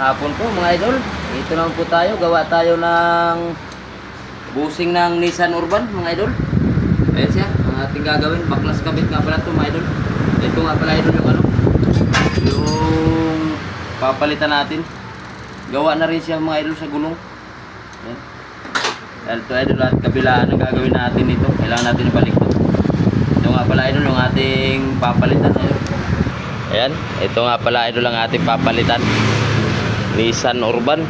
Hapon po mga idol. Ito naman po tayo. Gawa tayo ng busing ng Nissan Urban mga idol. Ayan siya. Ang ating gagawin. Baklas kabit nga pala ito mga idol. Ito nga pala idol yung ano. Yung papalitan natin. Gawa na rin siya mga idol sa gulong. Ayan. Dahil ito idol at kabilaan ang gagawin natin ito. Kailangan natin ibalik ito. Ito nga pala idol yung ating papalitan idol. Ayan. Ito nga pala idol ang ating papalitan. Nissan Urban.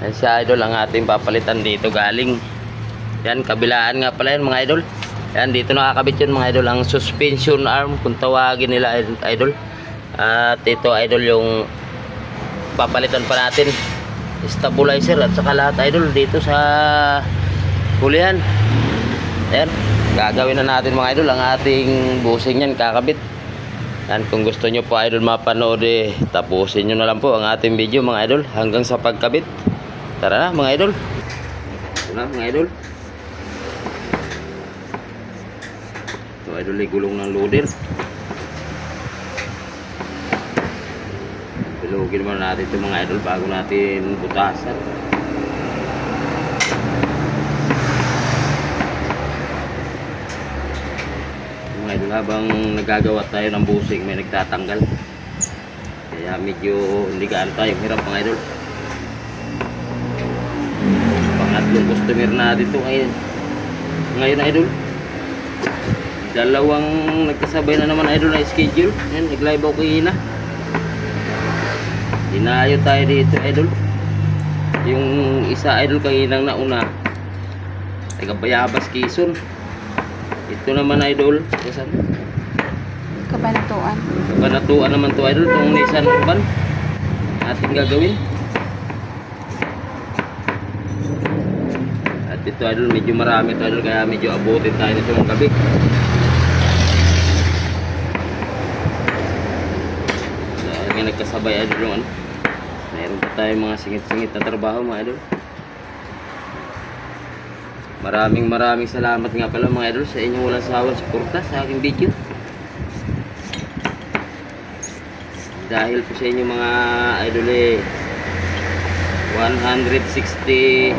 Yan siya idol ang ating papalitan dito galing. Yan kabilaan nga pala yan mga idol. Yan dito nakakabit yun mga idol ang suspension arm kung tawagin nila idol. At ito idol yung papalitan pa natin stabilizer at saka lahat idol dito sa hulihan. Ayan, gagawin na natin mga idol ang ating busing yan kakabit. Yan, kung gusto nyo po idol mapanood eh, tapusin nyo na lang po ang ating video mga idol hanggang sa pagkabit. Tara na mga idol. Ito na mga idol. Ito idol ay gulong ng loader. Bilugin muna natin ito mga idol bago natin butasan. Habang nagagawa tayo ng busing may nagtatanggal. Kaya medyo hindi gaano tayo hirap mga idol. Pangatlong customer na dito ngayon. Ngayon idol. Dalawang nagkasabay na naman idol na schedule. Yan, nag-live ako kahina. Dinayo tayo dito idol. Yung isa idol kahinang nauna. Taga Bayabas Quezon. Ito naman idol. Kasan? Kabanatuan. Kabanatuan naman to idol. Itong Nissan Urban. Ating gagawin. At ito idol, medyo marami to idol. Kaya medyo abutin tayo nito ng gabi. Dahil may nagkasabay idol yung ano. Mayroon pa tayong mga singit-singit na trabaho mga idol. Maraming maraming salamat nga pala mga idol sa inyong walang sawang suporta sa aking video. Dahil po sa inyo mga idol eh 163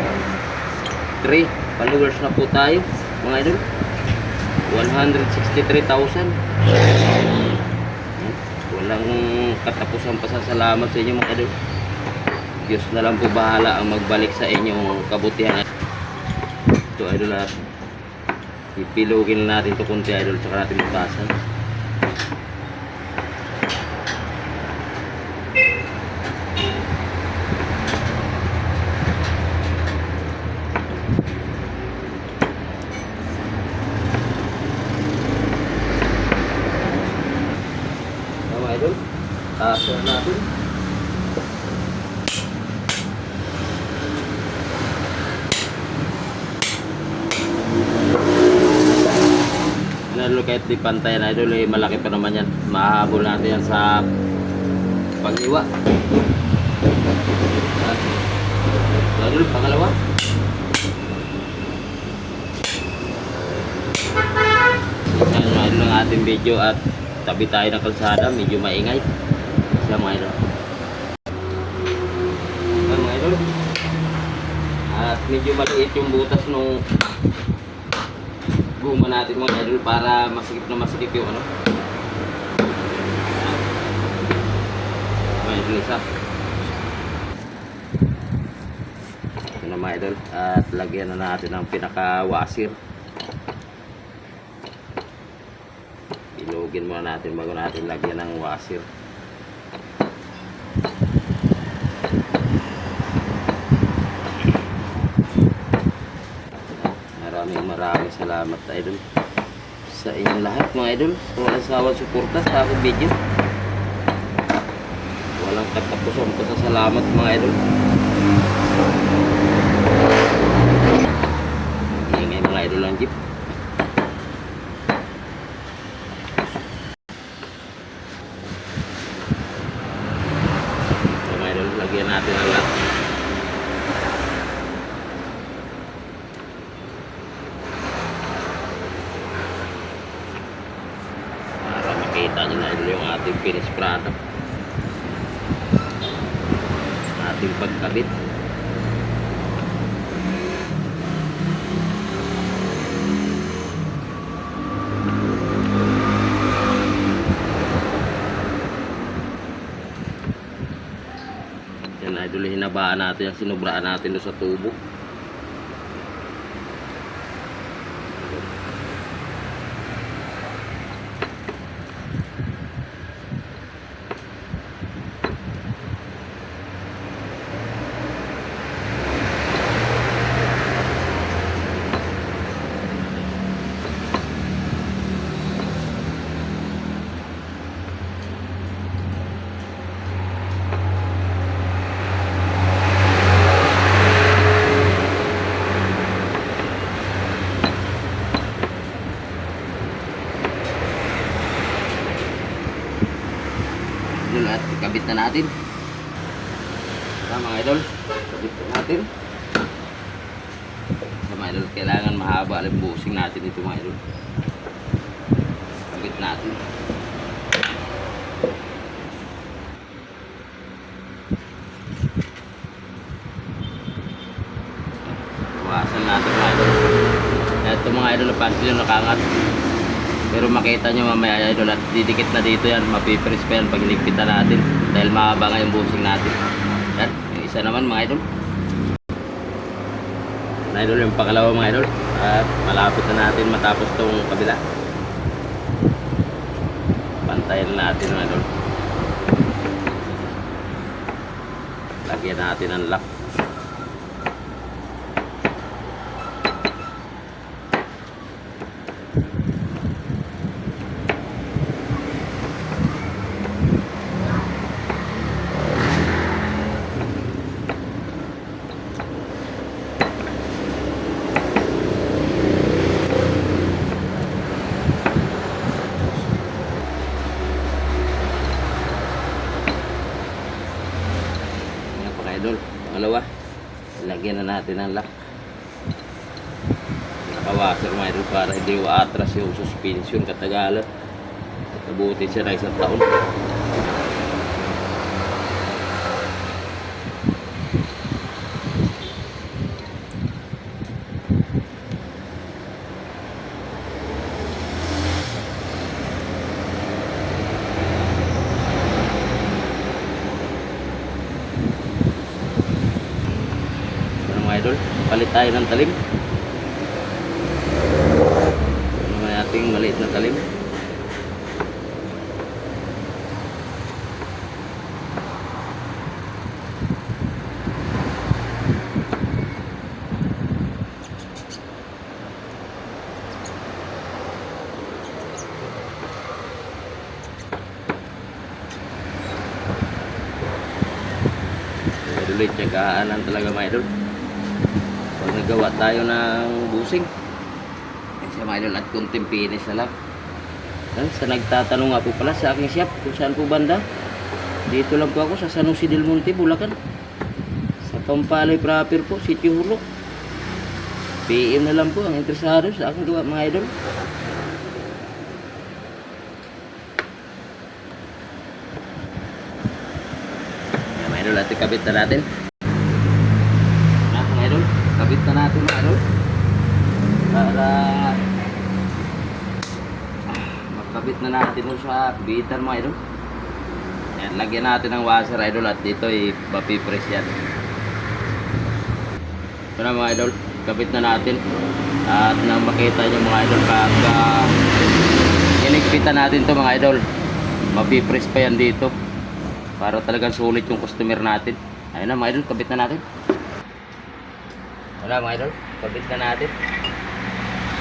followers na po tayo mga idol. 163,000. Walang katapusan pa sa salamat sa inyo mga idol. Diyos na lang po bahala ang magbalik sa inyong kabutihan. Ito idol at ipilugin na natin ito kunti idol tsaka natin butasan. Tama idol. Na natin. Ano kahit di pantay na idol, eh, malaki pa naman yan. Mahabol natin yan sa pag-iwa. Idol, pangalawa. Yan mga idol ang ating video at tabi tayo ng kalsada, medyo maingay. Siya mga idol. Mga idol. At medyo maliit yung butas nung guma natin mga idol para masikip na masikip yung ano. Mga idol isa. Ito na mga idol. At lagyan na natin ng pinaka-washer. Ilugin muna natin bago natin lagyan ng washer. Maraming salamat idol sa inyong lahat mga idol. Walang sawang suporta sa aking video. Walang katapusan pa sa salamat mga idol. Ingay mga idol ang jeep. Mga idol, lagyan natin ang lahat. para makita nyo na idol yung ating finished product ating pagkabit. Hinabaan natin yung sinubraan natin doon sa tubo. Idol at kabit na natin. Sa mga idol, kabit na natin. Sa mga idol, kailangan mahaba ang busing natin ito mga idol. Kabit natin. Iwasan natin mga idol. Ito mga idol, pansin yung nakangat. Pero makita nyo mamaya idol at didikit na dito yan, mapipres pa yan pag iligpitan natin dahil mahaba nga yung busing natin. Yan, yung isa naman mga idol. Na idol yung pangalawa mga idol at malapit na natin matapos tong kabila. Pantayin na natin mga idol. Lagyan natin ang lock. Mga pa idol. Pangalawa, lagyan na natin ang lock. Nakawaser mga idol para hindi atras yung suspension katagalan. Nabuti siya na isang taon. Mga idol, palit tayo ng talim. Ano naman ating maliit na talim. Eh, tsagaan lang talaga mga idol. Nagawa tayo ng busing. Kasi mga idol at kunting pinis na lang. Sa nagtatanong nga po pala sa aking shop kung saan po banda. Dito lang po ako sa San Jose del Monte, Bulacan. Sa Pampalay proper po, Sitio Hulok. PM na lang po ang interesado sa aking gawa mga idol. Mga idol, at ikabit na natin. Na mga idol, kabit na natin mga idol. Para makabit na natin dun sa bitan mga idol. Yan, lagyan natin ng washer idol at dito ay mapipress yan. Ito na mga idol, kabit na natin. At nang makita nyo mga idol pag uh, inigpitan natin to mga idol, mapipress pa yan dito. Para talagang sulit yung customer natin. Ayun na mga idol, kabit na natin. Wala mga idol, kabit na natin.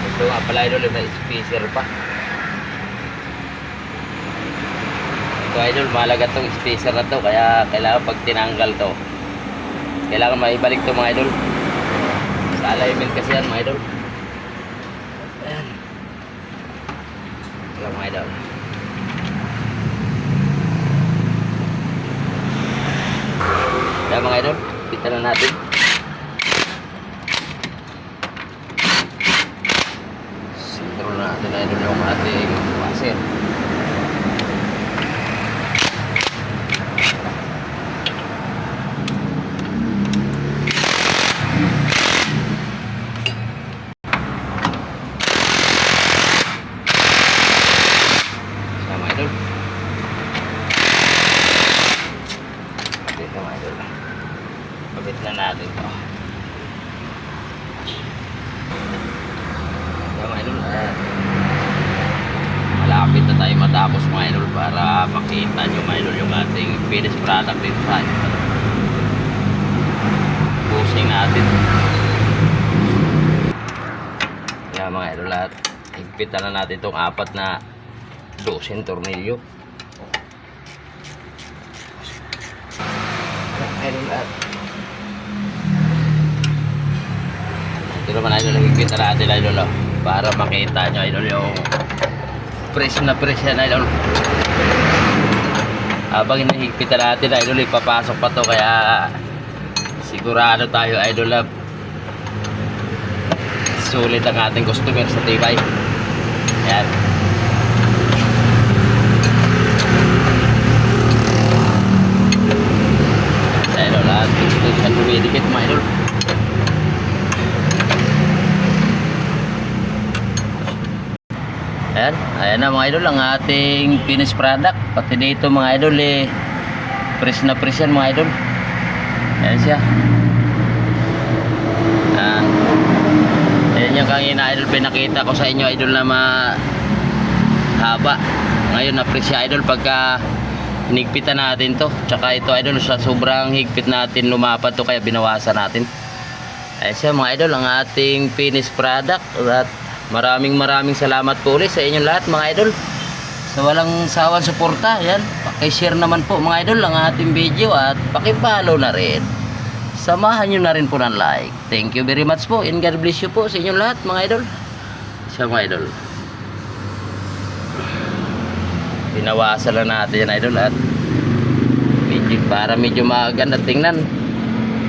Ito nga pala idol, may spacer pa. Ito idol, mahalaga tong spacer na to. Kaya kailangan pag tinanggal to, kailangan maibalik to mga idol. Sa alignment kasi yan mga idol. Ayan. Mga idol. Kaya mga idol, kita na natin. Sintro na natin idol yung ating washer. ito mga idol. Kapit na natin to. Ito mga idol. Ayan. Malapit na tayo matapos mga idol para makita nyo mga idol yung ating finished product dito sa atin. Pusing natin. Yan mga idol lahat. Higpitan na natin itong apat na dosen tornilyo. Idol lahat. Ito naman idol, higpitan natin idol oh, para makita nyo idol yung press na press yan idol. Habang hinihigpitan natin idol, ipapasok pa to kaya sigurado tayo idol na sulit ang ating customer sa tibay. Yan. Sa idol lahat. Siya dumidikit mga idol. Ayan. Ayan na mga idol ang ating finished product. Pati dito mga idol eh. Press na press yan mga idol. Ayan siya. Ayan. Ayan yung kanina idol pinakita ko sa inyo idol na mahaba. Ngayon na press siya idol pagka hinigpitan natin to. Tsaka ito idol sa sobrang higpit natin lumapad to kaya binawasan natin. Ayan siya mga idol ang ating finished product. At maraming maraming salamat po ulit sa inyong lahat mga idol. Sa walang sawang suporta, yan. Pakishare naman po mga idol ang ating video at pakipollow na rin. Samahan nyo na rin po ng like. Thank you very much po. And God bless you po sa inyong lahat mga idol. Siya mga idol. Binawasan lang natin yan idol at medyo, para medyo maganda tingnan.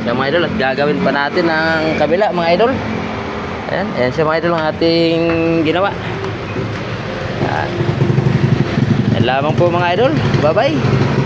Siya mga idol at gagawin pa natin ang kabila mga idol. Ayan, ayan siya mga idol ang ating ginawa. Ayan. Yan lamang po mga idol. Bye bye.